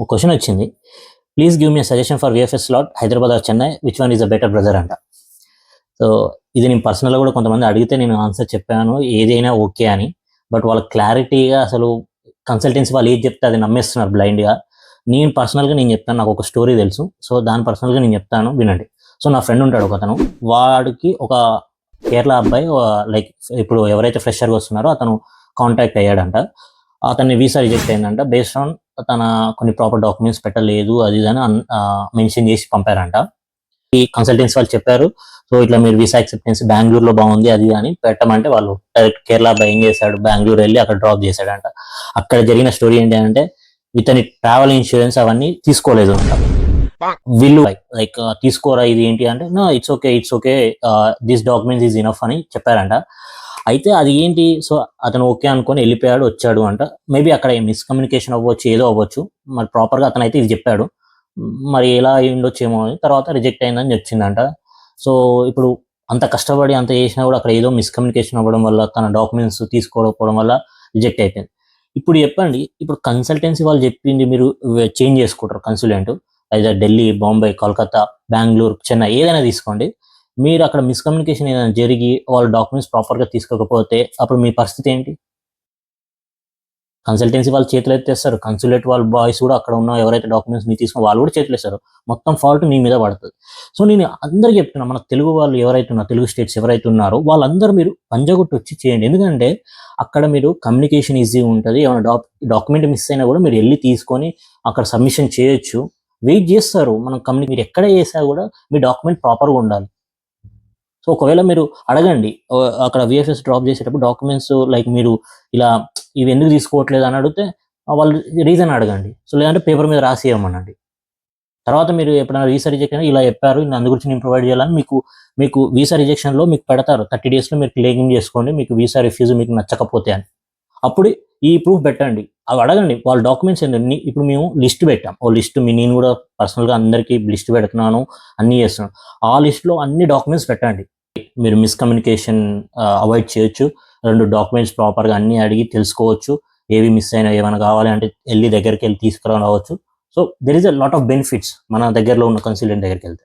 ఒక క్వశ్చన్ వచ్చింది. Please give me suggestion for VFS slot Hyderabad or Chennai which one is a better brother అంట. So ఇది నేను పర్సనల్గా కూడా కొంతమంది అడిగితే నేను ఆన్సర్ చెప్పాను ఏదైనా ఓకే అని. బట్ వాళ్ళ క్లారిటీగా అసలు కన్సల్టెన్సీ వాళ్ళు ఏది చెప్తే అది నమ్మేస్తున్నారు బ్లైండ్గా నేను పర్సనల్గా నేను చెప్తాను నాకు ఒక స్టోరీ తెలుసు. సో దాని పర్సనల్గా నేను చెప్తాను వినండి. సో నా ఫ్రెండ్ ఉంటాడు ఒక అతను వాడికి ఒక కేరళ అబ్బాయి లైక్ ఇప్పుడు ఎవరైతే ఫ్రెషర్గా వస్తున్నారో అతను కాంటాక్ట్ అయ్యాడంట. అతన్ని వీసా రిజెక్ట్ అయిందంట. బేస్డ్ ఆన్ తన కొన్ని ప్రాపర్ డాక్యుమెంట్స్ పెట్టలేదు అది ఇది అని మెన్షన్ చేసి పంపారంట. ఈ కన్సల్టెన్సీ వాళ్ళు చెప్పారు సో ఇట్లా మీరు వీసా యాక్సెప్టెన్స్ బెంగళూరులో బాగుంది అది అని పెట్టమంటే వాళ్ళు డైరెక్ట్ కేరళ భయం చేశాడు బెంగళూరు వెళ్ళి అక్కడ డ్రాప్ చేశాడంట. అక్కడ జరిగిన స్టోరీ ఏంటి అంటే ఇతని ట్రావెల్ ఇన్సూరెన్స్ అవన్నీ తీసుకోలేదు అంట. వీళ్ళు లైక్ తీసుకోరా ఇది ఏంటి? అంటే no it's okay it's okay this documents is enough అని చెప్పారంట. అయితే అది ఏంటి? సో అతను ఓకే అనుకొని వెళ్ళిపోయాడు వచ్చాడు అంట. మేబీ అక్కడ మిస్కమ్యూనికేషన్ అవ్వచ్చు ఏదో అవ్వచ్చు. మరి ప్రాపర్గా అతను అయితే ఇది చెప్పాడు. మరి ఎలా ఉండొచ్చేమో అని తర్వాత రిజెక్ట్ అయిందని వచ్చిందంట సో ఇప్పుడు అంత కష్టపడి అంత చేసినా కూడా అక్కడ ఏదో మిస్కమ్యూనికేషన్ అవ్వడం వల్ల తన డాక్యుమెంట్స్ తీసుకోకపోవడం వల్ల రిజెక్ట్ అయిపోయింది. ఇప్పుడు చెప్పండి ఇప్పుడు కన్సల్టెన్సీ వాళ్ళు చెప్పింది మీరు చేంజ్ చేసుకుంటారు కన్సల్టెంట్ అయితే ఢిల్లీ బాంబే కోల్కతా బెంగళూరు చెన్నై ఏదైనా తీసుకోండి. మీరు అక్కడ మిస్కమ్యూనికేషన్ ఏదైనా జరిగి వాళ్ళ డాక్యుమెంట్స్ ప్రాపర్గా తీసుకోకపోతే అప్పుడు మీ పరిస్థితి ఏంటి? కన్సల్టెన్సీ వాళ్ళు చేతులు ఎత్తేస్తారు కన్సులేట్ వాళ్ళ బాయ్స్ కూడా అక్కడ ఉన్న ఎవరైతే డాక్యుమెంట్స్ మీరు తీసుకున్న వాళ్ళు కూడా చేతులు వేస్తారు మొత్తం ఫాల్ట్ మీ మీద పడుతుంది. సో నేను అందరికీ చెప్తున్నా మన తెలుగు వాళ్ళు ఎవరైతే ఉన్నారు తెలుగు స్టేట్స్ ఎవరైతే ఉన్నారో వాళ్ళందరూ మీరు పంజాగుట్టు వచ్చి చేయండి. ఎందుకంటే అక్కడ మీరు కమ్యూనికేషన్ ఈజీ ఉంటుంది. ఏమైనా డాక్ డాక్యుమెంట్ మిస్ అయినా కూడా మీరు వెళ్ళి తీసుకొని అక్కడ సబ్మిషన్ చేయొచ్చు. వెయిట్ చేస్తారు. మనం కమ్యూని మీరు ఎక్కడ చేసా కూడా మీ డాక్యుమెంట్ ప్రాపర్గా ఉండాలి. సో ఒకవేళ మీరు అడగండి అక్కడ విఎఫ్ఎస్ డ్రాప్ చేసేటప్పుడు డాక్యుమెంట్స్ లైక్ మీరు ఇలా ఇవి ఎందుకు తీసుకోవట్లేదు అని అడిగితే వాళ్ళు రీజన్ అడగండి. సో లేదంటే పేపర్ మీద రాసి ఇవ్వమనండి తర్వాత మీరు ఎప్పుడైనా వీసా రిజెక్షన్ ఇలా చెప్పారు అందు గురించి నేను ప్రొవైడ్ చేయాలని మీకు మీకు వీసా రిజెక్షన్లో మీకు పెడతారు. థర్టీ డేస్లో మీరు క్లెయిమ్ చేసుకోండి మీకు వీసా రిఫ్యూజ్ మీకు నచ్చకపోతే అని. అప్పుడు ఈ ప్రూఫ్ పెట్టండి. అవి అడగండి. వాళ్ళ డాక్యుమెంట్స్ ఏంటండి ఇప్పుడు మేము లిస్ట్ పెట్టాం. ఓ లిస్ట్ మీ నేను కూడా పర్సనల్గా అందరికీ లిస్ట్ పెడుతున్నాను అన్నీ చేస్తున్నాను. ఆ లిస్ట్లో అన్ని డాక్యుమెంట్స్ పెట్టండి. మీరు మిస్కమ్యూనికేషన్ అవాయిడ్ చేయొచ్చు. రెండు డాక్యుమెంట్స్ ప్రాపర్గా అన్ని అడిగి తెలుసుకోవచ్చు. ఏవి మిస్ అయినా ఏమైనా కావాలి అంటే వెళ్ళి దగ్గరికి వెళ్ళి తీసుకురావచ్చు. So there is a lot of benefits మన దగ్గరలో ఉన్న కన్సల్టెంట్ దగ్గరికి వెళ్తే.